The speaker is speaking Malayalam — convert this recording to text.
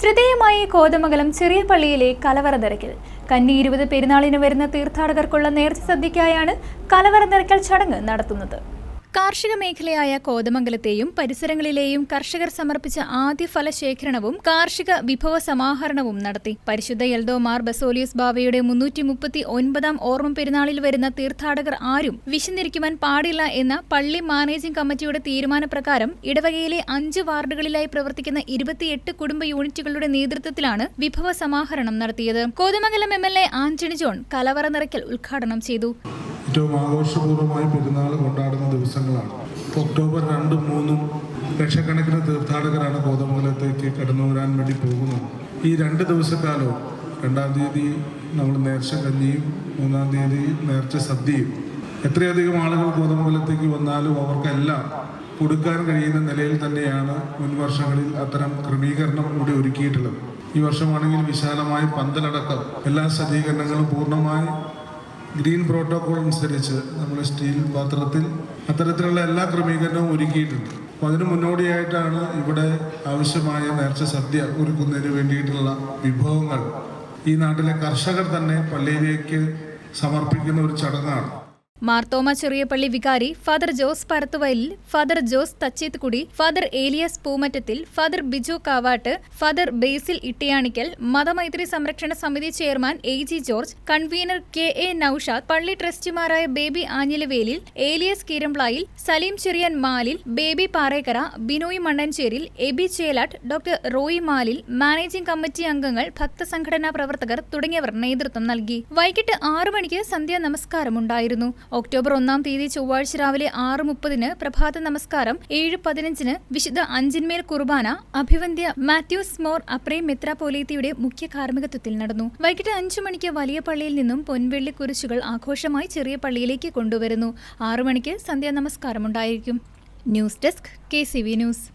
ശ്രദ്ധേയമായി കോതമംഗലം ചെറിയ പള്ളിയിലെ കലവറ നിരക്കൽ കന്നി ഇരുപത് പെരുന്നാളിന് വരുന്ന തീർത്ഥാടകർക്കുള്ള നേർച്ച സദ്യയ്ക്കായാണ് കലവറ നിരക്കൽ ചടങ്ങ് നടത്തുന്നത്. കാർഷിക മേഖലയായ കോതമംഗലത്തെയും പരിസരങ്ങളിലെയും കർഷകർ സമർപ്പിച്ച ആദ്യ ഫലശേഖരണവും കാർഷിക വിഭവ സമാഹരണവും നടത്തി. പരിശുദ്ധ എൽദോമാർ ബസോലിയസ് ബാവയുടെ മുന്നൂറ്റി മുപ്പത്തി ഒൻപതാം ഓർമ്മ പെരുന്നാളിൽ വരുന്ന തീർത്ഥാടകർ ആരും വിശന്നിരിക്കുവാൻ പാടില്ല എന്ന പള്ളി മാനേജിംഗ് കമ്മിറ്റിയുടെ തീരുമാനപ്രകാരം ഇടവകയിലെ അഞ്ച് വാർഡുകളിലായി പ്രവർത്തിക്കുന്ന ഇരുപത്തിയെട്ട് കുടുംബ യൂണിറ്റുകളുടെ നേതൃത്വത്തിലാണ് വിഭവ സമാഹരണം നടത്തിയത്. Kothamangalam M L A Antony John കലവറ നിറയ്ക്കൽ ഉദ്ഘാടനം ചെയ്തു. ഏറ്റവും ആഘോഷപൂർവമായി പെരുന്നാൾ കൊണ്ടാടുന്ന ദിവസങ്ങളാണ്. ഒക്ടോബർ രണ്ടും മൂന്നും ലക്ഷക്കണക്കിന് തീർത്ഥാടകരാണ് കോതമംഗലത്തേക്ക് കടന്നു വരാൻ വേണ്ടി പോകുന്നത്. ഈ രണ്ട് ദിവസക്കാലവും രണ്ടാം തീയതി നമ്മൾ നേർച്ച കഞ്ഞിയും മൂന്നാം തീയതി നേർച്ച സദ്യയും. എത്രയധികം ആളുകൾ കോതമംഗലത്തേക്ക് വന്നാലും അവർക്കെല്ലാം കൊടുക്കാൻ കഴിയുന്ന നിലയിൽ തന്നെയാണ് മുൻ വർഷങ്ങളിൽ അത്തരം ക്രമീകരണം ഇവിടെ ഒരുക്കിയിട്ടുള്ളത്. ഈ വർഷമാണെങ്കിൽ വിശാലമായ പന്തലടക്കം എല്ലാ സജ്ജീകരണങ്ങളും പൂർണമായി ഗ്രീൻ പ്രോട്ടോകോൾ അനുസരിച്ച് നമ്മൾ സ്റ്റീൽ പാത്രത്തിൽ അത്തരത്തിലുള്ള എല്ലാ ക്രമീകരണവും ഒരുക്കിയിട്ടുണ്ട്. അപ്പോൾ അതിന് മുന്നോടിയായിട്ടാണ് ഇവിടെ ആവശ്യമായ നേർച്ച സദ്യ ഒരുക്കുന്നതിന് വേണ്ടിയിട്ടുള്ള വിഭവങ്ങൾ. ഈ നാട്ടിലെ കർഷകർ തന്നെ പള്ളിയിലേക്ക് സമർപ്പിക്കുന്ന ഒരു ചടങ്ങാണ്. മാർത്തോമ ചെറിയപള്ളി വികാരി father Jose Parathuvayalil father Jose Thachethukudy father Elias Poomattathil father Biju Kavattu father Basil Ittiyanikkal മതമൈത്രി സംരക്ഷണ സമിതി chairman A G George convener K A Noushad പള്ളി ട്രസ്റ്റിമാരായ Baby Anjilavelil Elias Keeramplayil Saleem Cherian Malil Baby Parekkara Binoy Mannancheril Aby Chelattu doctor Roy Malil managing committee അംഗങ്ങൾ ഭക്തസംഘടനാ പ്രവർത്തകർ തുടങ്ങിയവർ നേതൃത്വം നൽകി. വൈകിട്ട് ആറു മണിക്ക് സന്ധ്യാ നമസ്കാരമുണ്ടായിരുന്നു. ഒക്ടോബർ ഒന്നാം തീയതി ചൊവ്വാഴ്ച രാവിലെ ആറ് മുപ്പതിന് പ്രഭാത നമസ്കാരം ഏഴ് പതിനഞ്ചിന് വിശുദ്ധ അഞ്ചിന്മേൽ കുർബാന അഭിവന്ധ്യ മാത്യൂസ് മോർ അപ്രേം മെത്രാപോലീത്തിയുടെ മുഖ്യ കാർമ്മികത്വത്തിൽ നടന്നു. വൈകിട്ട് അഞ്ചു മണിക്ക് വലിയ പള്ളിയിൽ നിന്നും പൊൻവെള്ളി കുരിശുകൾ ആഘോഷമായി ചെറിയ പള്ളിയിലേക്ക് കൊണ്ടുവരുന്നു. ആറു മണിക്ക് സന്ധ്യാ നമസ്കാരം ഉണ്ടായിരിക്കും ന്യൂസ് ഡെസ്ക് കെ ന്യൂസ്.